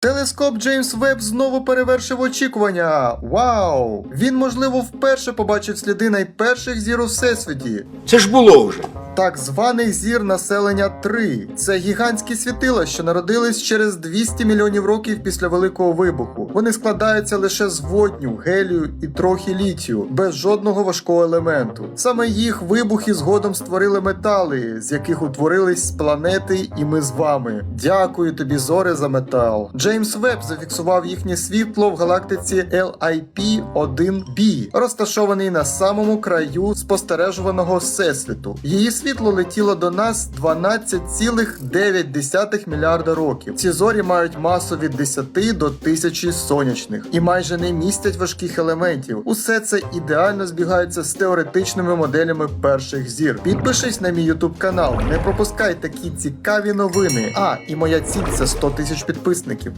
Телескоп Джеймс Веб знову перевершив очікування. Вау! Він, можливо, вперше побачив сліди найперших зір у всесвіті. Це ж було вже. Так званих зір населення 3. Це гігантські світила, що народились через 200 мільйонів років після великого вибуху. Вони складаються лише з водню, гелію і трохи літію, без жодного важкого елементу. Саме їх вибухи згодом створили метали, з яких утворились планети, і ми з вами. Дякую тобі, зоре, за метал. Джеймс Веб зафіксував їхнє світло в галактиці LIP-1b, розташований на самому краю спостережуваного всесвіту. Її світло летіло до нас 12,9 мільярда років. Ці зорі мають масу від 10 до 1000 сонячних і майже не містять важких елементів. Усе це ідеально збігається з теоретичними моделями перших зір. Підпишись на мій YouTube канал, не пропускай такі цікаві новини. А, і моя ціль це 100 тисяч підписників.